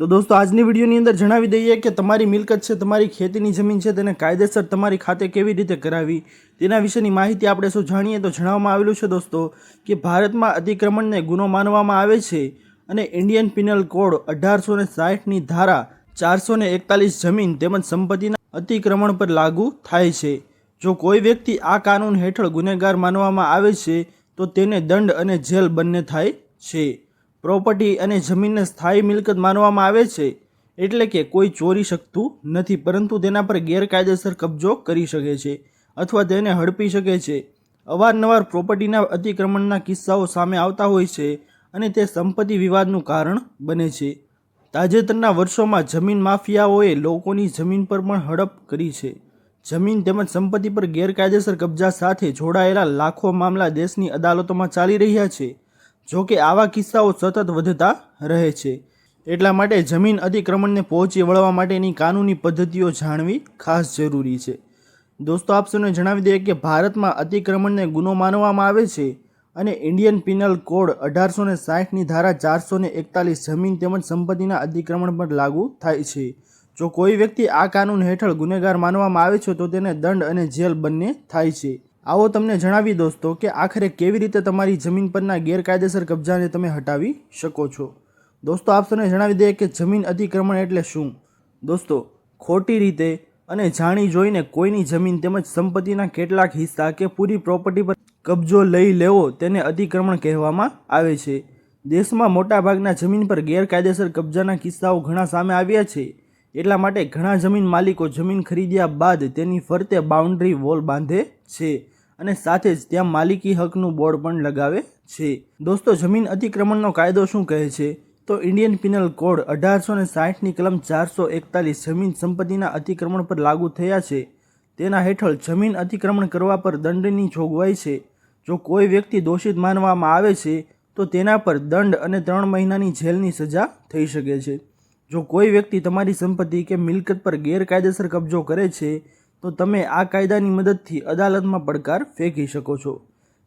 તો દોસ્તો, આજની વિડીયોની અંદર જણાવી દઈએ કે તમારી મિલકત છે, તમારી ખેતીની જમીન છે, તેને કાયદેસર તમારી ખાતે કેવી રીતે કરાવી? તેના વિશેની માહિતી આપણે શું જાણીએ? તો જણાવવામાં આવેલું છે દોસ્તો કે ભારતમાં અતિક્રમણને ગુનો માનવામાં આવે છે અને ઇન્ડિયન પિનલ કોડ અઢારસો ને સાઠની ધારા ચારસો ને એકતાલીસ જમીન તેમજ સંપત્તિના અતિક્રમણ પર લાગુ થાય છે. જો કોઈ વ્યક્તિ આ કાનૂન હેઠળ ગુનેગાર માનવામાં આવે છે, તો તેને દંડ અને જેલ બંને થાય છે. પ્રોપર્ટી અને જમીનને સ્થાયી મિલકત માનવામાં આવે છે, એટલે કે કોઈ ચોરી શકતું નથી, પરંતુ તેના પર ગેરકાયદેસર કબજો કરી શકે છે અથવા તેને હડપી શકે છે. અવારનવાર પ્રોપર્ટીના અતિક્રમણના કિસ્સાઓ સામે આવતા હોય છે અને તે સંપત્તિ વિવાદનું કારણ બને છે. તાજેતરના વર્ષોમાં જમીન માફિયાઓએ લોકોની જમીન પર પણ હડપ કરી છે. જમીન તેમજ સંપત્તિ પર ગેરકાયદેસર કબજા સાથે જોડાયેલા લાખો મામલા દેશની અદાલતોમાં ચાલી રહ્યા છે. જો કે આવા કિસ્સાઓ સતત વધતા રહે છે. એટલા માટે જમીન અતિક્રમણને પહોંચી વળવા માટેની કાનૂની પદ્ધતિઓ જાણવી ખાસ જરૂરી છે. દોસ્તો, આપ સૌને જણાવી દઈએ કે ભારતમાં અતિક્રમણને ગુનો માનવામાં આવે છે અને ઇન્ડિયન પિનલ કોડ અઢારસો ને સાઠની ધારા ચારસો ને એકતાલીસ જમીન તેમજ સંપત્તિના અતિક્રમણ પર લાગુ થાય છે. જો કોઈ વ્યક્તિ આ કાનૂન હેઠળ ગુનેગાર માનવામાં આવે છે, તો તેને દંડ અને જેલ બંને થાય છે. આવો તમને જણાવી દોસ્તો કે આખરે કેવી રીતે તમારી જમીન પરના ગેરકાયદેસર કબજાને તમે હટાવી શકો છો. દોસ્તો, આપ સૌને જણાવી દઈએ કે જમીન અતિક્રમણ એટલે શું? દોસ્તો, ખોટી રીતે અને જાણી જોઈને કોઈની જમીન તેમજ સંપત્તિના કેટલાક હિસ્સા કે પૂરી પ્રોપર્ટી પર કબજો લઈ લેવો તેને અતિક્રમણ કહેવામાં આવે છે. દેશમાં મોટાભાગના જમીન પર ગેરકાયદેસર કબજાના કિસ્સાઓ ઘણા સામે આવ્યા છે. એટલા માટે ઘણા જમીન માલિકો જમીન ખરીદ્યા બાદ તેની ફરતે બાઉન્ડ્રી વોલ બાંધે છે. અને સાથે જ ત્યાં માલિકી હકનું બોર્ડ પણ લગાવે છે. દોસ્તો, જમીન અતિક્રમણનો કાયદો શું કહે છે? તો ઇન્ડિયન પિનલ કોડ અઢારસો ને સાઠની કલમ ચારસો એકતાલીસ જમીન સંપત્તિના અતિક્રમણ પર લાગુ થયા છે. તેના હેઠળ જમીન અતિક્રમણ કરવા પર દંડની જોગવાઈ છે. જો કોઈ વ્યક્તિ દોષિત માનવામાં આવે છે, તો તેના પર દંડ અને ત્રણ મહિનાની જેલની સજા થઈ શકે છે. જો કોઈ વ્યક્તિ તમારી સંપત્તિ કે મિલકત પર ગેરકાયદેસર કબજો કરે છે તો તમે આ કાયદાની મદદથી અદાલતમાં પડકાર ફેંકી શકો છો.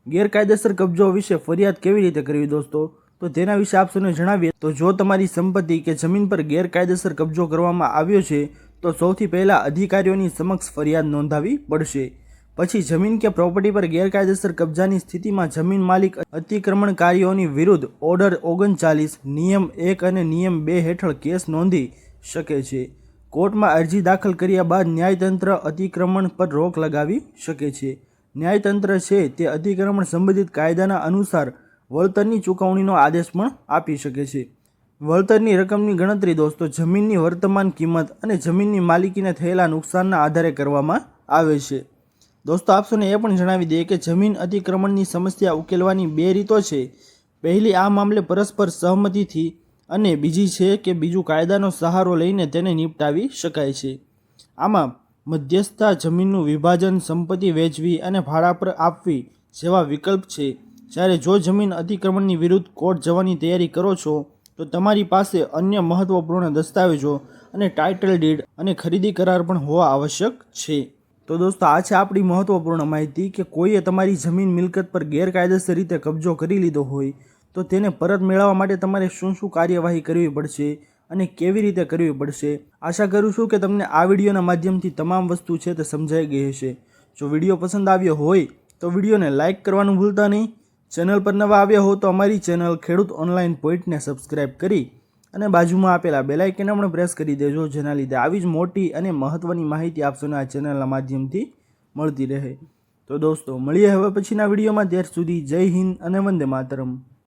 ગેરકાયદેસર કબજો વિશે ફરિયાદ કેવી રીતે કરવી દોસ્તો? તો તેના વિશે આપ સૌને જણાવીએ. તો જો તમારી સંપત્તિ કે જમીન પર ગેરકાયદેસર કબજો કરવામાં આવ્યો છે, તો સૌથી પહેલાં અધિકારીઓની સમક્ષ ફરિયાદ નોંધાવી પડશે. પછી જમીન કે પ્રોપર્ટી પર ગેરકાયદેસર કબજાની સ્થિતિમાં જમીન માલિક અતિક્રમણકારીઓની વિરુદ્ધ ઓર્ડર ઓગણચાલીસ, નિયમ એક અને નિયમ બે હેઠળ કેસ નોંધી શકે છે. કોર્ટમાં અરજી દાખલ કર્યા બાદ ન્યાયતંત્ર અતિક્રમણ પર રોક લગાવી શકે છે. ન્યાયતંત્ર છે તે અતિક્રમણ સંબંધિત કાયદાના અનુસાર વળતરની ચૂકવણીનો આદેશ પણ આપી શકે છે. વળતરની રકમની ગણતરી દોસ્તો જમીનની વર્તમાન કિંમત અને જમીનની માલિકીને થયેલા નુકસાનના આધારે કરવામાં આવે છે. દોસ્તો આપસોને એ પણ જણાવી દઈએ કે જમીન અતિક્રમણની સમસ્યા ઉકેલવાની બે રીતો છે. પહેલી, આ મામલે પરસ્પર સહમતિથી અને બીજી છે કે બીજું કાયદાનો સહારો લઈને તેને નિપટાવી શકાય છે. આમાં મધ્યસ્થતા જમીનનું વિભાજન સંપત્તિ વેચવી અને ભાડા પર આપવી જેવા વિકલ્પ છે. જ્યારે જો જમીન અતિક્રમણની વિરુદ્ધ કોર્ટ જવાની તૈયારી કરો છો, તો તમારી પાસે અન્ય મહત્વપૂર્ણ દસ્તાવેજો અને ટાઇટલ ડીડ અને ખરીદી કરાર પણ હોવા આવશ્યક છે. તો દોસ્તો, આ છે આપણી મહત્વપૂર્ણ માહિતી કે કોઈએ તમારી જમીન મિલકત પર ગેરકાયદેસર રીતે કબજો કરી લીધો હોય તો તેને પરત મેળવવા માટે તમારે શું શું કાર્યવાહી કરવી પડશે અને કેવી રીતે કરવી પડશે? આશા કરું છું કે તમને આ વિડીયોના માધ્યમથી તમામ વસ્તુ છે તે સમજાઈ ગઈ હશે. જો વીડિયો પસંદ આવ્યો હોય તો વિડીયોને લાઇક કરવાનું ભૂલતા નહીં. ચેનલ પર નવા આવ્યા હો તો અમારી ચેનલ ખેડૂત ઓનલાઈન પોઈન્ટને સબસ્ક્રાઈબ કરી અને બાજુમાં આપેલા બેલાઇકને પણ પ્રેસ કરી દેજો, જેના લીધે આવી જ મોટી અને મહત્ત્વની માહિતી આપશોને આ ચેનલના માધ્યમથી મળતી રહે. તો દોસ્તો, મળીએ હવે પછીના વિડીયોમાં. ત્યાર સુધી જય હિન્દ અને વંદે માતરમ.